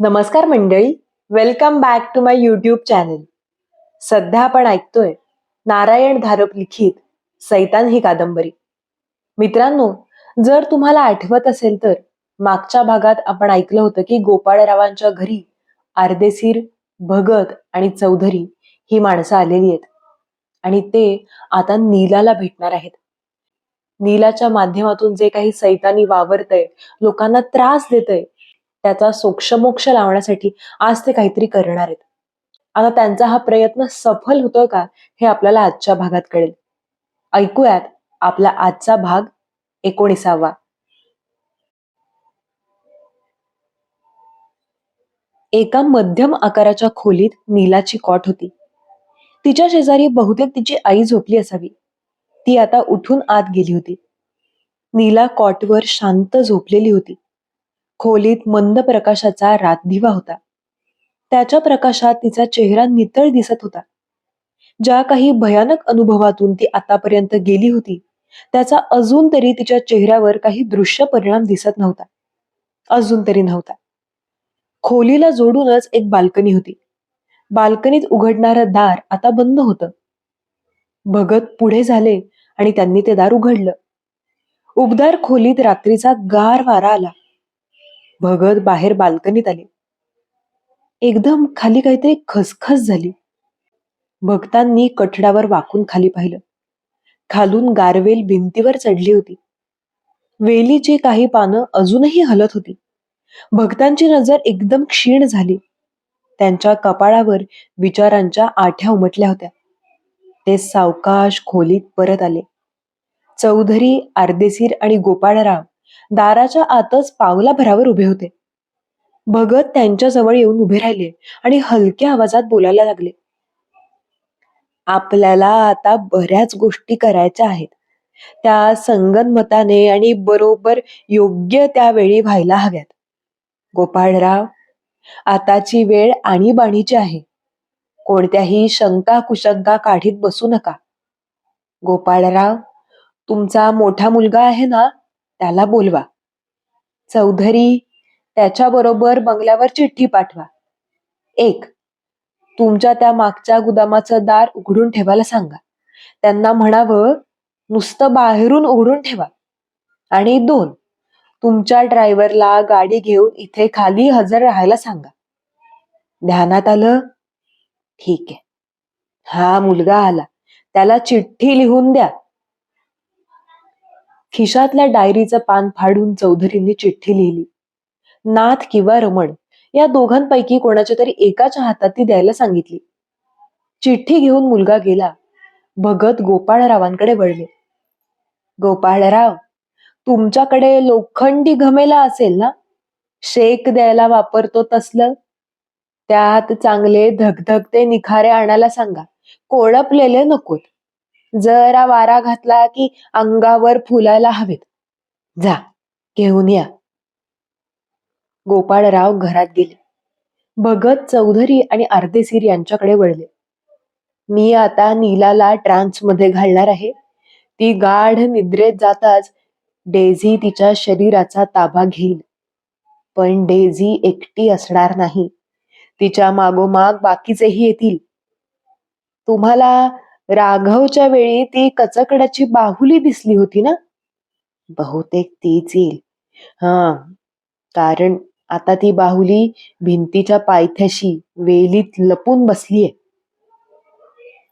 नमस्कार मंडळी welcome back to my YouTube channel सध्या आपण ऐकतोय नारायण धारप लिखित सैतान ही कादंबरी. मित्रांनो जर तुम्हाला आठवत असेल तर मागच्या भागात आपण ऐकलं होतं की गोपाळरावांच्या घरी आर्देसीर भगत आणि चौधरी ही माणसं आलेली आहेत. आणि ते आता नीलाला भेटणार आहेत. नीलाच्या माध्यमातून जे काही सैतानी वावरतय लोकांना त्रास देतय त्याचा सोक्षमोक्ष लावण्यासाठी आज ते काहीतरी करणार आहेत. आता त्यांचा हा प्रयत्न सफल होतोय का हे आपल्याला आजच्या भागात कळेल. ऐकूयात आपला आजचा भाग एकोणीसावा. एका मध्यम आकाराच्या खोलीत नीलाची कॉट होती. तिच्या शेजारी बहुतेक तिची आई झोपली असावी. ती आता उठून आत गेली होती. नीला कॉटवर शांत झोपलेली होती. खोलीत मंद प्रकाशाचा रातदिवा होता. त्याच्या प्रकाशात तिचा चेहरा नितळ दिसत होता. ज्या काही भयानक अनुभवातून ती आतापर्यंत गेली होती त्याचा अजून तरी तिच्या चेहऱ्यावर काही दृश्य परिणाम दिसत नव्हता. अजून तरी नव्हता. खोलीला जोडूनच एक बाल्कनी होती. बाल्कनीत उघडणारं दार आता बंद होतं. भगत पुढे झाले आणि त्यांनी ते दार उघडलं. उबदार खोलीत रात्रीचा गार वारा आला. भगत बाहेर बाल्कनीत आले. एकदम खाली काहीतरी खसखस झाली. भक्तांनी कठड्यावर वाकून खाली पाहिलं. खालून गारवेल भिंतीवर चढली होती. वेलीची काही पानं अजूनही हलत होती. भक्तांची नजर एकदम क्षीण झाली. त्यांच्या कपाळावर विचारांच्या आठ्या उमटल्या होत्या. ते सावकाश खोलीत परत आले. चौधरी आर्देसीर आणि गोपाळराव दाराच्या आतच पावलाभरावर उभे होते. भगत त्यांच्या जवळ येऊन उभे राहिले आणि हलक्या आवाजात बोलायला लागले. आपल्याला आता बऱ्याच गोष्टी करायच्या आहेत. त्या संगनमताने आणि बरोबर योग्य त्यावेळी व्हायला हव्यात. गोपाळराव आताची वेळ आणीबाणीची आहे. कोणत्याही शंका कुशंका काढीत बसू नका. गोपाळराव तुमचा मोठा मुलगा आहे ना? त्याला बोलवा. चौधरी त्याच्याबरोबर बंगल्यावर चिठ्ठी पाठवा. एक तुमच्या त्या मागच्या गुदामाचं दार उघडून ठेवायला सांगा. त्यांना म्हणावं नुसतं बाहेरून उघडून ठेवा. आणि दोन तुमच्या ड्रायव्हरला गाडी घेऊन इथे खाली हजर राहायला सांगा. ध्यानात आलं? ठीक आहे. हा मुलगा आला. त्याला चिठ्ठी लिहून द्या. खिशातल्या डायरीचं पान फाडून चौधरींनी चिठ्ठी लिहिली. नाथ किंवा रमण या दोघांपैकी कोणाच्या तरी एकाच्या हातात ती द्यायला सांगितली. चिठ्ठी घेऊन मुलगा गेला. भगत गोपाळरावांकडे वळले. गोपाळराव तुमच्याकडे लोखंडी घमेला असेल ना? शेक द्यायला वापरतो तसलं? त्यात चांगले धगधगते निखारे आणायला सांगा. कोळपलेले नकोत. जरा वारा घातला की अंगावर फुलायला हवेत. जा घेऊन या. गोपाळराव घरात गेले. भगत चौधरी आणि अर्धेसीर यांच्याकडे वळले. मी आता नीलाला ट्रान्समध्ये घालणार आहे. ती गाढ निद्रेत जाताच डेझी तिच्या शरीराचा ताबा घेईल. पण डेझी एकटी असणार नाही. तिच्या मागोमाग बाकीचेही येतील. तुम्हाला राघवच्या वेळी ती कचकडाची बाहुली दिसली होती ना? बहुतेक तीच येईल. हा कारण आता ती बाहुली भिंतीच्या पायथ्याशी वेलीत लपून बसलीये.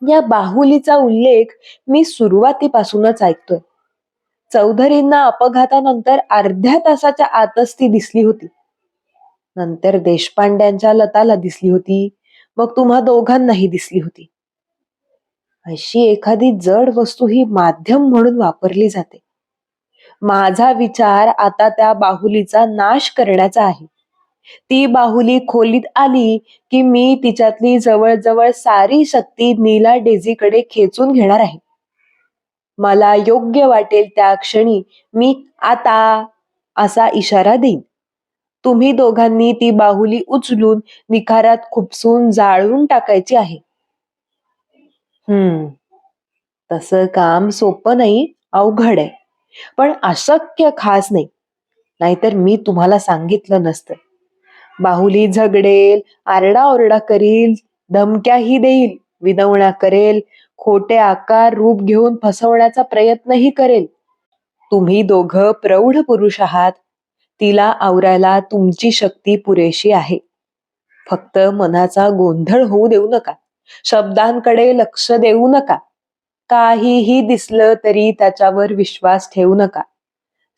या बाहुलीचा उल्लेख मी सुरुवातीपासूनच ऐकतोय. चौधरींना अपघातानंतर अर्ध्या तासाच्या आतच ती दिसली होती. नंतर देशपांड्यांच्या लताला दिसली होती मग तुम्हा दोघांनाही दिसली होती. अशी एखादी जड वस्तू ही माध्यम म्हणून वापरली जाते. माझा विचार आता त्या बाहुलीचा नाश करण्याचा आहे. ती बाहुली खोलीत आली की मी तिच्यातली जवळजवळ सारी शक्ती नीला डेझीकडे खेचून घेणार आहे. मला योग्य वाटेल त्या क्षणी मी आता असा इशारा देईन. तुम्ही दोघांनी ती बाहुली उचलून निखारात खुपसून जाळून टाकायची आहे. हम्म. तसं काम सोपं नाही अवघड आहे. पण अशक्य खास नाही. नाहीतर मी तुम्हाला सांगितलं नसतं. बाहुली झगडेल आरडाओरडा करील धमक्याही देईल विनवण्या करेल खोटे आकार रूप घेऊन फसवण्याचा प्रयत्नही करेल. तुम्ही दोघं प्रौढ पुरुष आहात. तिला आवरायला तुमची शक्ती पुरेशी आहे. फक्त मनाचा गोंधळ होऊ देऊ नका. शब्दांकडे लक्ष देऊ नका. काहीही दिसलं तरी त्याच्यावर विश्वास ठेवू नका.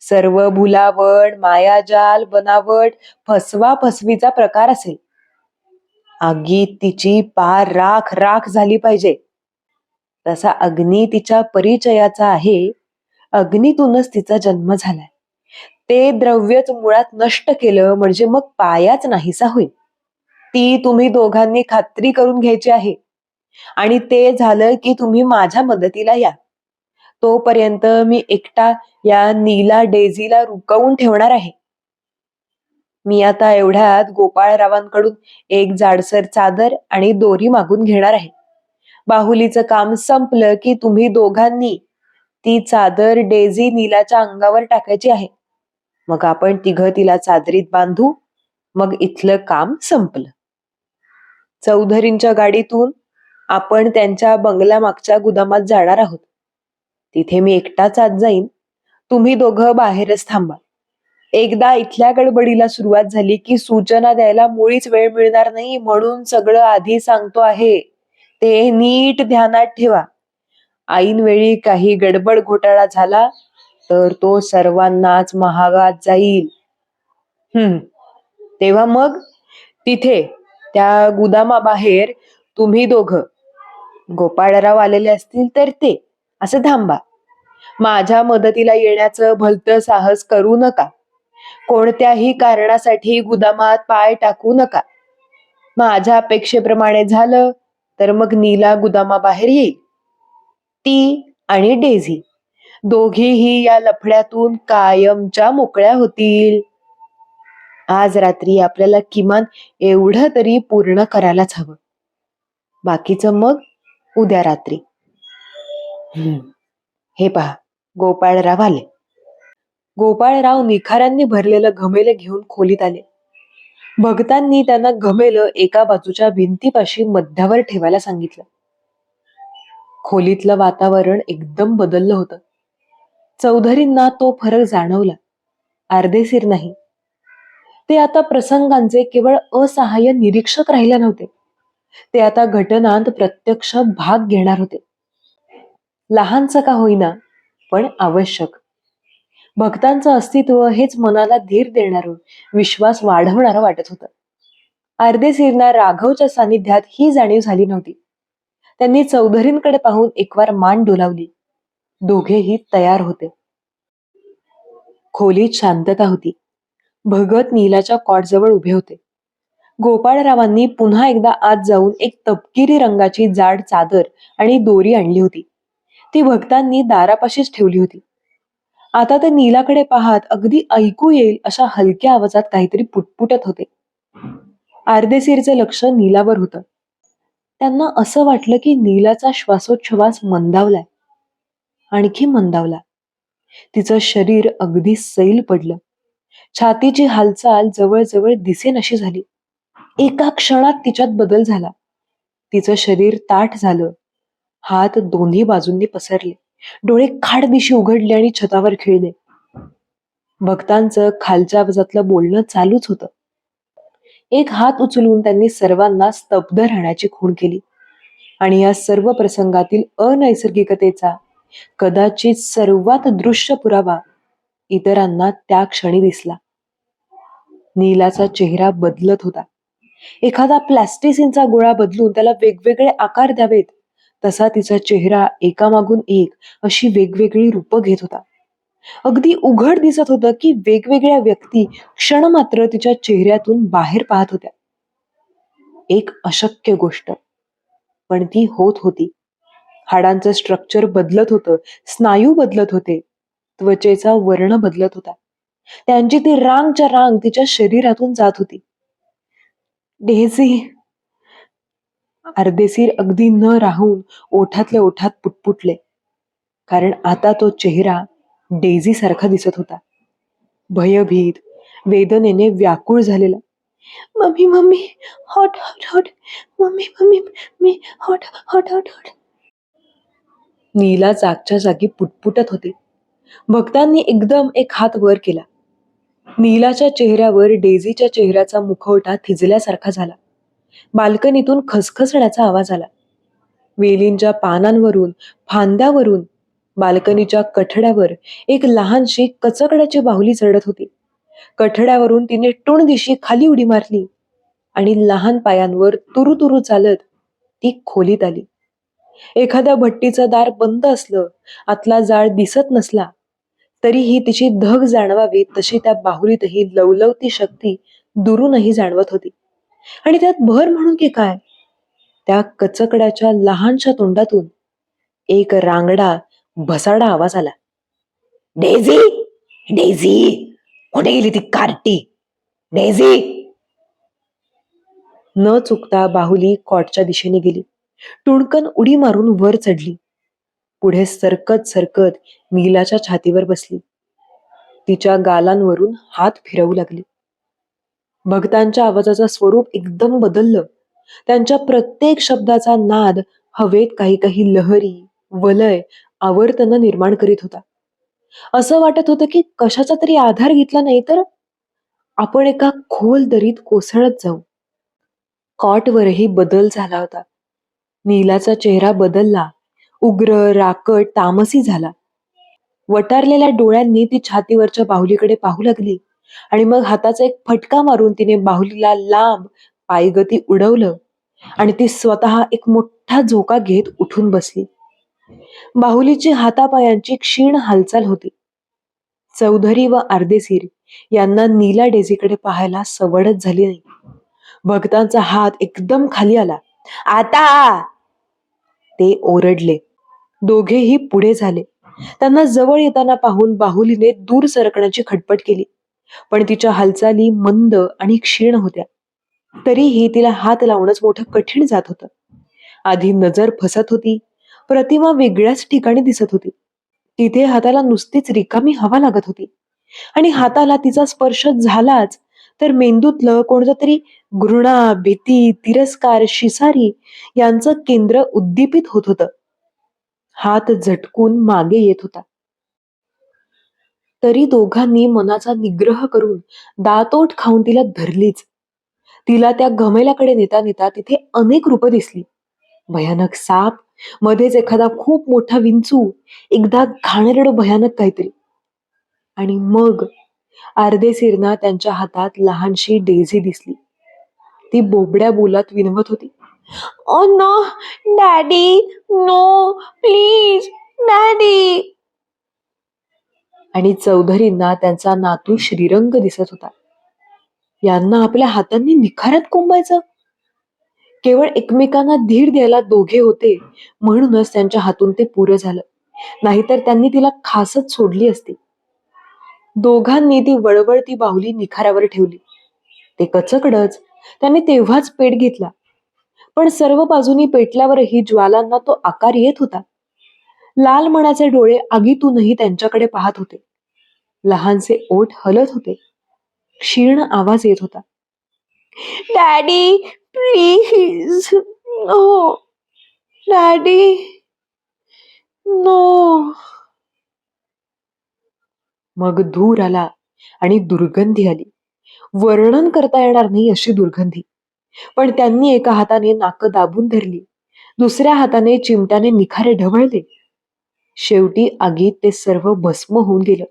सर्व भुलावड मायाजाल बनावट फसवा फसवीचा प्रकार असेल. आगीत तिची पार राख राख झाली पाहिजे. तसा अग्नी तिच्या परिचयाचा आहे. अग्नीतूनच तिचा जन्म झालाय. ते द्रव्यच मुळात नष्ट केलं म्हणजे मग पायाच नाहीसा होईल. ती तुम्ही दोघांनी खात्री करून घ्यायची आहे. आणि ते झालं की तुम्ही माझ्या मदतीला या. तोपर्यंत मी एकटा या नीला डेझीला रुकवून ठेवणार आहे. मी आता एवढ्यात गोपाळरावांकडून एक जाडसर चादर आणि दोरी मागून घेणार आहे. बाहुलीचं काम संपलं की तुम्ही दोघांनी ती चादर डेझी नीलाच्या अंगावर टाकायची आहे. मग आपण तिघ तिला चादरीत बांधू. मग इथलं काम संपलं. चौधरींच्या गाडीतून आपण त्यांच्या बंगल्या मागच्या गुदामात जाणार आहोत. तिथे मी एकटाच आत जाईन. तुम्ही दोघं बाहेरच थांबा. एकदा इथल्या गडबडीला सुरुवात झाली की सूचना द्यायला मुळीच वेळ मिळणार नाही म्हणून सगळं आधी सांगतो आहे. ते नीट ध्यानात ठेवा. ऐन वेळी काही गडबड घोटाळा झाला तर तो सर्वांनाच महागात जाईल. हम्म तेव्हा मग? तिथे त्या गुदामाबाहेर तुम्ही दोघं. गोपाळराव आलेले असतील तर ते. असं थांबा. माझ्या मदतीला येण्याचं भलतं साहस करू नका. कोणत्याही कारणासाठी गुदामात पाय टाकू नका. माझ्या अपेक्षेप्रमाणे झालं तर मग नीला गुदामाबाहेर येईल. ती आणि डेझी. दोघीही या लफड्यातून कायमच्या मोकळ्या होतील. आज रात्री आपल्याला किमान एवढं तरी पूर्ण करायलाच हवं. बाकीचं मग? उद्या रात्री. हे पहा गोपाळराव आले. गोपाळराव निखाऱ्यांनी भरलेलं घमेलं घेऊन खोलीत आले. भक्तांनी त्यांना घमेलं एका बाजूच्या भिंतीपाशी मध्यावर ठेवायला सांगितलं. खोलीतलं वातावरण एकदम बदललं होतं. चौधरींना तो फरक जाणवला. अर्धेसीर नाही. ते आता प्रसंगांचे केवळ असहाय्य निरीक्षक राहिले नव्हते. ते आता घटनांत प्रत्यक्ष भाग घेणार होते. लहानचं का होईना पण आवश्यक. भक्तांचं अस्तित्व हेच मनाला धीर देणार विश्वास वाढवणारं वाटत होतं. अर्धेसीरना राघवच्या सानिध्यात ही जाणीव झाली नव्हती. त्यांनी चौधरींकडे पाहून एकवार मान डोलावली. दोघेही तयार होते. खोलीत शांतता होती. भगत नीलाच्या कॉटजवळ उभे होते. गोपाळरावांनी पुन्हा एकदा आत जाऊन एक तपकिरी रंगाची जाड चादर आणि दोरी आणली होती. ती भक्तांनी दारापाशीच ठेवली होती. आता ते नीलाकडे पाहत अगदी ऐकू येईल अशा हलक्या आवाजात काहीतरी पुटपुटत होते. आर्देसीरचं लक्ष नीलावर होतं. त्यांना असं वाटलं की नीलाचा श्वासोच्छवास मंदावलाय. आणखी मंदावला. तिचं शरीर अगदी सैल पडलं. छातीची हालचाल जवळजवळ दिसेनशी झाली. एका क्षणात तिच्यात बदल झाला. तिचं शरीर ताठ झालं. हात दोन्ही बाजूंनी पसरले. डोळे खाडदिशी उघडले आणि छतावर खिळले. भक्तांचं खालच्या आवाजातलं बोलणं चालूच होतं. एक हात उचलून त्यांनी सर्वांना स्तब्ध राहण्याची खूण केली. आणि या सर्व प्रसंगातील अनैसर्गिकतेचा कदाचित सर्वात दृश्य पुरावा इतरांना त्या क्षणी दिसला. नीलाचा चेहरा बदलत होता. एखादा प्लॅस्टिसिनचा गोळा बदलून त्याला वेगवेगळे आकार द्यावेत. तसा तिचा चेहरा एकामागून एक अशी वेगवेगळी रूपं घेत होता. अगदी उघड दिसत होतं की वेगवेगळ्या व्यक्ती क्षण मात्र तिच्या चेहऱ्यातून बाहेर पाहत होत्या. एक अशक्य गोष्ट. पण ती होत होती. हाडांचं स्ट्रक्चर बदलत होतं. स्नायू बदलत होते. त्वचेचा वर्ण बदलत होता. त्यांची ती रांगच्या रांग तिच्या शरीरातून जात होती. डेझी. अर्धेसीर अगदी न राहून ओठातल्या ओठात पुटपुटले. कारण आता तो चेहरा डेझी सारखा दिसत होता. भयभीत वेदनेने व्याकुळ झालेला. Mummy mummy hot hot hot. Mummy mummy मी hot hot hot hot. Neela जागच्या जागी पुटपुटत होती. भक्तांनी एकदम एक हात वर केला. नीलाच्या चेहऱ्यावर डेझीच्या चेहऱ्याचा मुखवटा थिजल्यासारखा झाला. बाल्कनीतून खसखसण्याचा आवाज आला. वेलींच्या पानांवरून फांद्यावरून बाल्कनीच्या कठड्यावर एक लहानशी कचकड्याची बाहुली चढत होती. कठड्यावरून तिने टुण दिशी खाली उडी मारली आणि लहान पायांवर तुरु तुरु चालत ती खोलीत आली. एखाद्या भट्टीचं दार बंद असलं आतला जाळ दिसत नसला तरीही तिची धग जाणवावी तशी त्या बाहुलीतही लवलवती शक्ती दुरूनही जाणवत होती. आणि त्यात भर म्हणून की काय? त्या कचकड्याच्या लहानशा तोंडातून एक रांगडा भसाडा आवाज आला. डेझी! डेझी! कुठे गेली ती कार्टी? डेझी! न चुकता बाहुली कॉटच्या दिशेने गेली. टुणकन उडी मारून वर चढली. पुढे सरकत सरकत नीलाच्या छातीवर बसली. तिच्या गालांवरून हात फिरवू लागले. भक्तांच्या आवाजाचं स्वरूप एकदम बदललं. त्यांच्या प्रत्येक शब्दाचा नाद हवेत काही काही लहरी वलय आवर्तन निर्माण करीत होता. असं वाटत होतं की कशाचा तरी आधार घेतला नाही तर आपण एका खोल दरीत कोसळत जाऊ. कॉटवरही बदल झाला होता. नीलाचा चेहरा बदलला. उग्र राकट तामसी झाला. वटारलेल्या डोळ्यांनी ती छातीवरच्या बाहुलीकडे पाहू लागली आणि मग हाताचा एक फटका मारून तिने बाहुलीला लांब पायगती उडवलं आणि ती स्वतः एक मोठा झोका घेत उठून बसली. बाहुलीची हातापायांची क्षीण हालचाल होती. चौधरी व अर्देसीर यांना नीला डेझीकडे पाहायला सवडच झाली नाही. भक्तांचा हात एकदम खाली आला. आता ते ओरडले. दोघेही पुढे झाले. त्यांना जवळ येताना पाहून बाहुलीने दूर सरकण्याची खटपट केली. पण तिच्या हालचाली मंद आणि क्षीण होत्या. तरीही तिला हात लावणंच मोठं कठीण जात होतं. आधी नजर फसत होती. प्रतिमा वेगळ्याच ठिकाणी दिसत होती. तिथे हाताला नुसतीच रिकामी हवा लागत होती. आणि हाताला तिचा स्पर्श झालाच तर मेंदूतलं कोणतं तरी घृणा भीती तिरस्कार शिसारी यांचं केंद्र उद्दीपित होत होतं. हात झटकून मागे येत होता. तरी दोघांनी मनाचा निग्रह करून दातोट खाऊन तिला धरलीच. तिला त्या घमेल्याकडे नेता नेता तिथे अनेक रूप दिसली. भयानक साप मध्येच एखादा खूप मोठा विंचू एकदा घाणेरड भयानक काहीतरी. आणि मग अर्धे सिरना त्यांच्या हातात लहानशी डेझी दिसली. ती बोबड्या बोलात विनवत होती. ओ no daddy no please daddy. आणि चौधरींना त्यांचा नातू श्रीरंग दिसत होता. यांना आपल्या हातांनी निखाऱ्यात कोंबायचं. केवळ एकमेकांना धीर द्यायला दोघे होते म्हणूनच त्यांच्या हातून ते पुरं झालं. नाहीतर त्यांनी तिला खासच सोडली असती. दोघांनी ती वळवळती बाहुली निखाऱ्यावर ठेवली. ते कचकडच त्यांनी तेव्हाच पेट घेतला. पण सर्व बाजूनी पेटल्यावरही ज्वालांना तो आकार येत होता. लाल मनाचे डोळे आगीतूनही त्यांच्याकडे पाहत होते. लहानसे ओठ हलत होते. क्षीण आवाज येत होता. Daddy please no. Daddy no. मग धूर आला आणि दुर्गंधी आली. वर्णन करता येणार नाही अशी दुर्गंधी. पण त्यांनी एका हाताने नाक दाबून धरली. दुसऱ्या हाताने चिमट्याने निखारे ढवळले. शेवटी आगीत ते सर्व भस्म होऊन गेलं.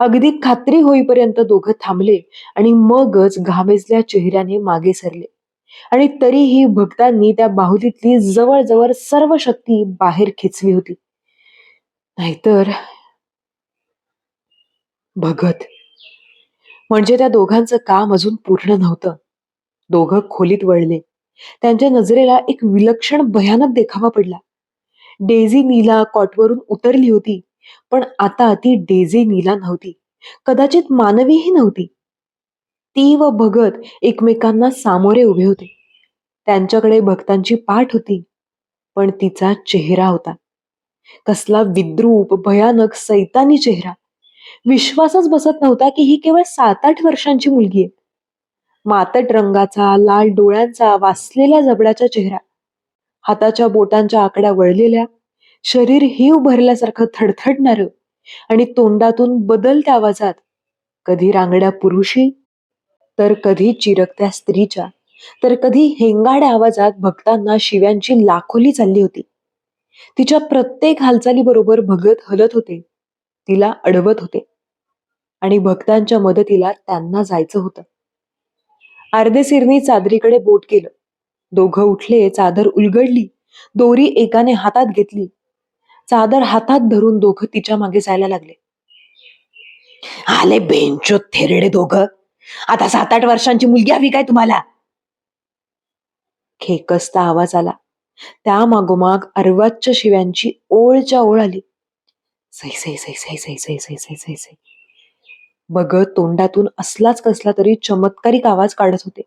अगदी खात्री होईपर्यंत दोघं थांबले आणि मगच घामेजल्या चेहऱ्याने मागे सरले. आणि तरीही भक्तांनी त्या बाहुलीतली जवळजवळ सर्व शक्ती बाहेर खेचली होती. नाहीतर भगत म्हणजे त्या दोघांचं काम अजून पूर्ण नव्हतं. दोघं खोलीत वळले. त्यांच्या नजरेला एक विलक्षण भयानक देखावा पडला. डेझी नीला कॉटवरून उतरली होती पण आता ती डेझी नीला नव्हती. कदाचित मानवीही नव्हती. ती व भगत एकमेकांना सामोरे उभे होते. त्यांच्याकडे भक्तांची पाठ होती पण तिचा चेहरा होता. कसला विद्रूप भयानक सैतानी चेहरा. विश्वासच बसत नव्हता की ही केवळ सात आठ वर्षांची मुलगी आहे. मातट रंगाचा लाल डोळ्यांचा वासलेला जबड्याचा चेहरा हाताच्या बोटांच्या आकड्या वळलेल्या शरीर ही भरल्यासारखं थडथडणार आणि तोंडातून बदलत्या आवाजात कधी रांगड्या पुरुषी तर कधी चिरकत्या स्त्रीच्या तर कधी हेंगाड्या आवाजात भक्तांना शिव्यांची लाखोली चालली होती. तिच्या प्रत्येक हालचालीबरोबर भगत हलत होते तिला अडवत होते. आणि भक्तांच्या मदतीला त्यांना जायचं होतं अर्धेसिरनी चादरीकडे बोट केलं दोघं उठले चादर उलगडली दोरी एकाने हातात घेतली चादर हातात धरून दोघं तिच्यामागे जायला लागले आले बेंचो थेरडे दोघं आता सात आठ वर्षांची मुलगी हवी काय तुम्हाला खेकसता आवाज आला त्या मागोमाग अर्वाच्य शिव्यांची ओळच्या ओळ आली सै सई सै सई सई सई सै सै सई बघत तोंडातून असलाच कसला तरी चमत्कारिक आवाज काढत होते.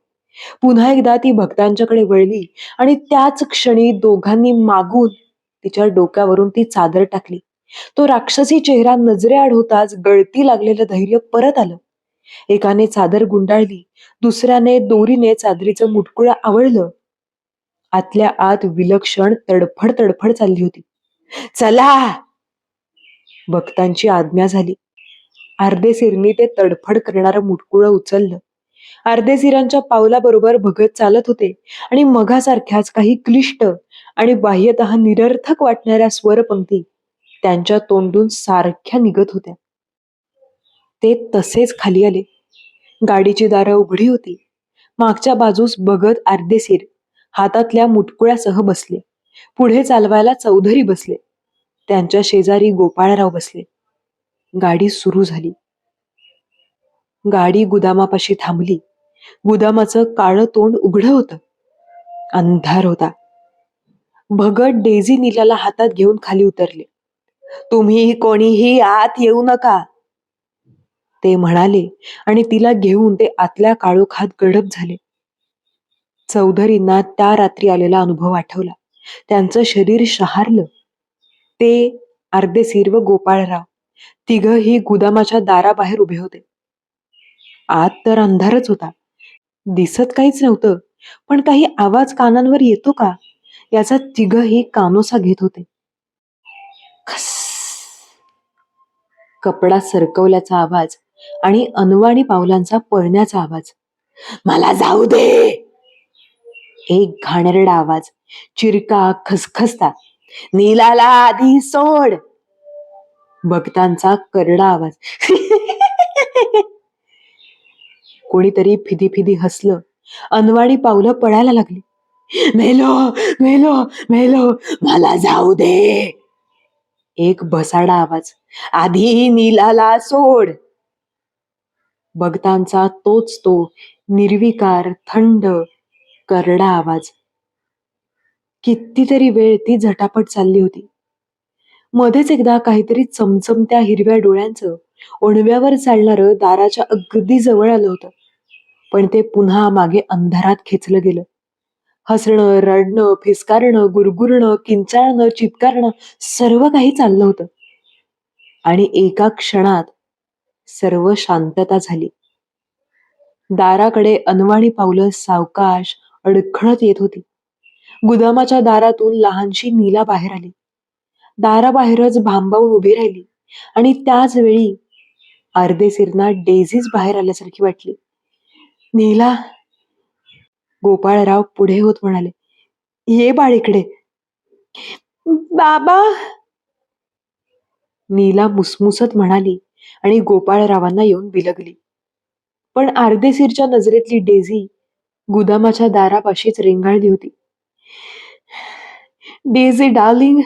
पुन्हा एकदा ती भक्तांच्याकडे वळली आणि त्याच क्षणी दोघांनी मागून तिच्या डोक्यावरून ती चादर टाकली. तो राक्षसी चेहरा नजरेआड होताच गळती लागलेलं धैर्य परत आलं. एकाने चादर गुंडाळली दुसऱ्याने दोरीने चादरीचं मुटकुळं आवळलं. आतल्या आत विलक्षण तडफड तडफड चालली होती. चला! भक्तांची आज्ञा झाली. अर्धे सिरनी ते तडफड करणारं मुटकुळं उचललं. अर्धे सिरांच्या पावलाबरोबर भगत चालत होते आणि मघासारख्याच काही क्लिष्ट आणि बाह्यत निरर्थक वाटणाऱ्या स्वरपंक्ती त्यांच्या तोंडून सारख्या निघत होत्या. ते तसेच खाली आले. गाडीची दारं उघडी होती. मागच्या बाजूस बघत अर्धेसीर हातातल्या मुटकुळ्यासह बसले. पुढे चालवायला चौधरी बसले. त्यांच्या शेजारी गोपाळराव बसले. गाडी सुरू झाली. गाडी गुदामापाशी थांबली. गुदामाचं काळं तोंड उघडं होतं. अंधार होता. भगत डेझी नीलाला हातात घेऊन खाली उतरले. तुम्ही कोणीही आत येऊ नका. ते म्हणाले आणि तिला घेऊन ते आतल्या काळोखात गडप झाले. चौधरींना त्या रात्री आलेला अनुभव आठवला. त्यांचं शरीर शहारलं. ते अर्धेसीर व गोपाळराव. तिघही गुदामाच्या दाराबाहेर उभे होते. आत तर अंधारच होता. दिसत काहीच नव्हतं. पण काही आवाज कानांवर येतो का? याचा तिघही कानोसा घेत होते. कपडा सरकवल्याचा आवाज आणि अनवाणी पावलांचा पळण्याचा आवाज. मला जाऊ दे! एक घाणेरडा आवाज. चिरका खसखसता. नीलाला आधी सोड! भक्तांचा करडा आवाज. कोणीतरी फिदी फिदी हसलं. अनवाणी पावलं पळायला लागली. मेलो मेलो मेलो मला जाऊ दे. एक भसाडा आवाज. आधी नीलाला सोड. भक्तांचा तोच तो निर्विकार थंड करडा आवाज. कितीतरी वेळ ती झटापट चालली होती. मध्येच एकदा काहीतरी चमचमत्या हिरव्या डोळ्यांचं ओणव्यावर चालणारं दाराच्या अगदी जवळ आलं होतं. पण ते पुन्हा मागे अंधारात खेचलं गेलं. हसणं रडणं फिसकारणं गुरगुरणं किंचाळणं चित्कारणं सर्व काही चाललं होतं. आणि एका क्षणात सर्व शांतता झाली. दाराकडे अनवाणी पावलं सावकाश अडखळत येत होती. गुदामाच्या दारातून लहानशी नीला बाहेर आली. दाराबाहेरच भांबावून उभी राहिली. आणि त्याच वेळी अर्धे सिरना डेझीच बाहेर आल्यासारखी वाटली. नीला गोपाळराव पुढे होत म्हणाले ये बाळ इकडे. बाबा. नीला मुसमुसत म्हणाली आणि गोपाळरावांना येऊन बिलगली पण अर्धेसीरच्या नजरेतली डेझी गुदामाच्या दारापाशीच रेंगाळली होती. डेझी डार्लिंग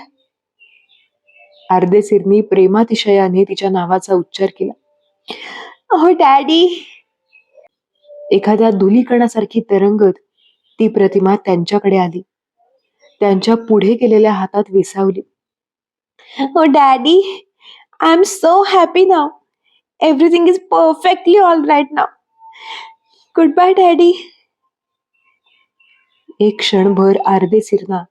अर्धेसिरनी प्रेमातिशयाने तिच्या नावाचा उच्चार केला. हो डॅडी! एखाद्या धुलीकणासारखी तरंगत ती प्रतिमा त्यांच्याकडे आली. त्यांच्या पुढे केलेल्या हातात विसावली. हो daddy! I am so happy now. Everything is perfectly all right now. Goodbye daddy! एक क्षणभर अर्धे सिरना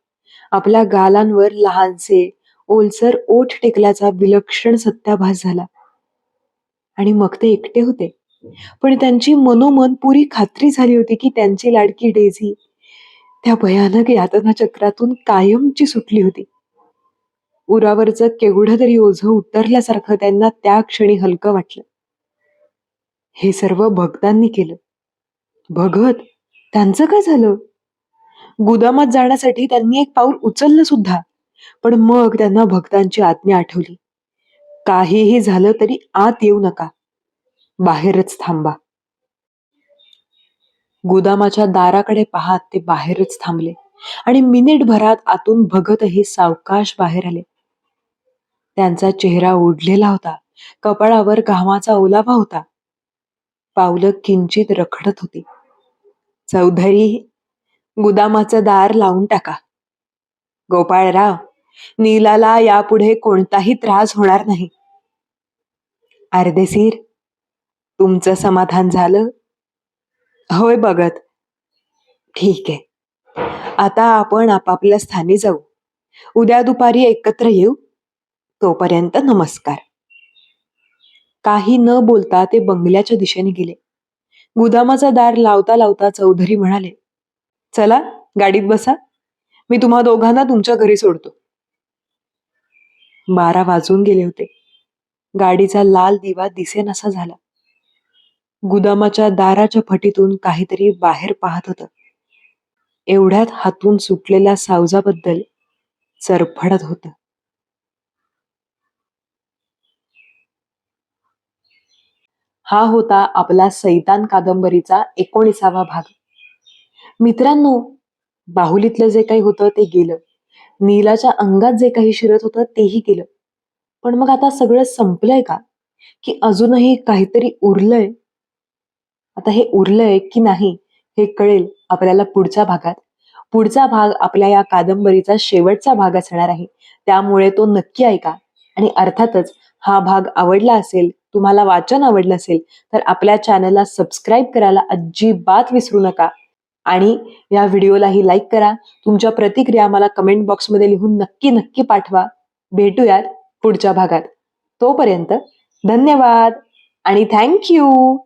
आपल्या गालांवर लहानसे ओलसर ओठ टेकल्याचा विलक्षण सत्याभास झाला. आणि मग ते एकटे होते. पण त्यांची मनोमन पुरी खात्री झाली होती की त्यांची लाडकी डेझी त्या भयानक यातना चक्रातून कायमची सुटली होती. उरावरचं केवढं तरी ओझं उतरल्यासारखं त्यांना त्या क्षणी हलकं वाटलं. हे सर्व भक्तांनी केलं. भगत त्यांचं काय झालं? गोदामात जाण्यासाठी त्यांनी एक पाऊल उचललं सुद्धा. पण मग त्यांना भक्तांची आज्ञा आठवली. काहीही झालं तरी आत येऊ नका. बाहेरच थांबा. गुदामाच्या दाराकडे पाहत ते बाहेरच थांबले. आणि मिनिटभरात आतून भगतही सावकाश बाहेर आले. त्यांचा चेहरा ओढलेला होता. कपाळावर घामाचा ओलावा होता. पावलं किंचित रखडत होती. चौधरी गुदामाचं दार लावून टाका. गोपाळराव नीलाला यापुढे कोणताही त्रास होणार नाही. अर्देसीर तुमचं समाधान झालं? होय बघत. ठीक. आहे आता आपण आपापल्या स्थानी जाऊ. उद्या दुपारी एकत्र येऊ. तोपर्यंत नमस्कार. काही न बोलता ते बंगल्याच्या दिशेने गेले. गुदामाचा दार लावता लावता चौधरी म्हणाले चला गाडीत बसा. मी तुम्हा दोघांना तुमच्या घरी सोडतो. बारा वाजून गेले होते. गाडीचा लाल दिवा दिसेनासा झाला. गुदामाच्या दाराच्या फटीतून काहीतरी बाहेर पाहत होत. एवढ्यात हातून सुटलेल्या सावजाबद्दल चरफडत होत. हा होता आपला सैतान कादंबरीचा एकोणीसावा भाग. मित्रांनो बाहुलीतलं जे काही होतं ते गेलं. नीलाच्या अंगात जे काही शिरत होतं तेही केलं. पण मग आता सगळं संपलंय का? की अजूनही काहीतरी उरलंय? आता हे उरलंय की नाही हे कळेल आपल्याला पुढच्या भागात. पुढचा भाग आपल्या या कादंबरीचा शेवटचा भाग असणार आहे. त्यामुळे तो नक्की ऐका. आणि अर्थातच हा भाग आवडला असेल तुम्हाला वाचन आवडलं असेल तर आपल्या चॅनलला सबस्क्राईब करायला अजिबात विसरू नका. आणि या व्हिडिओलाही लाईक करा. तुमच्या प्रतिक्रिया मला कमेंट बॉक्समध्ये लिहून नक्की नक्की पाठवा. भेटूयात पुढच्या भागात. तोपर्यंत धन्यवाद आणि थँक्यू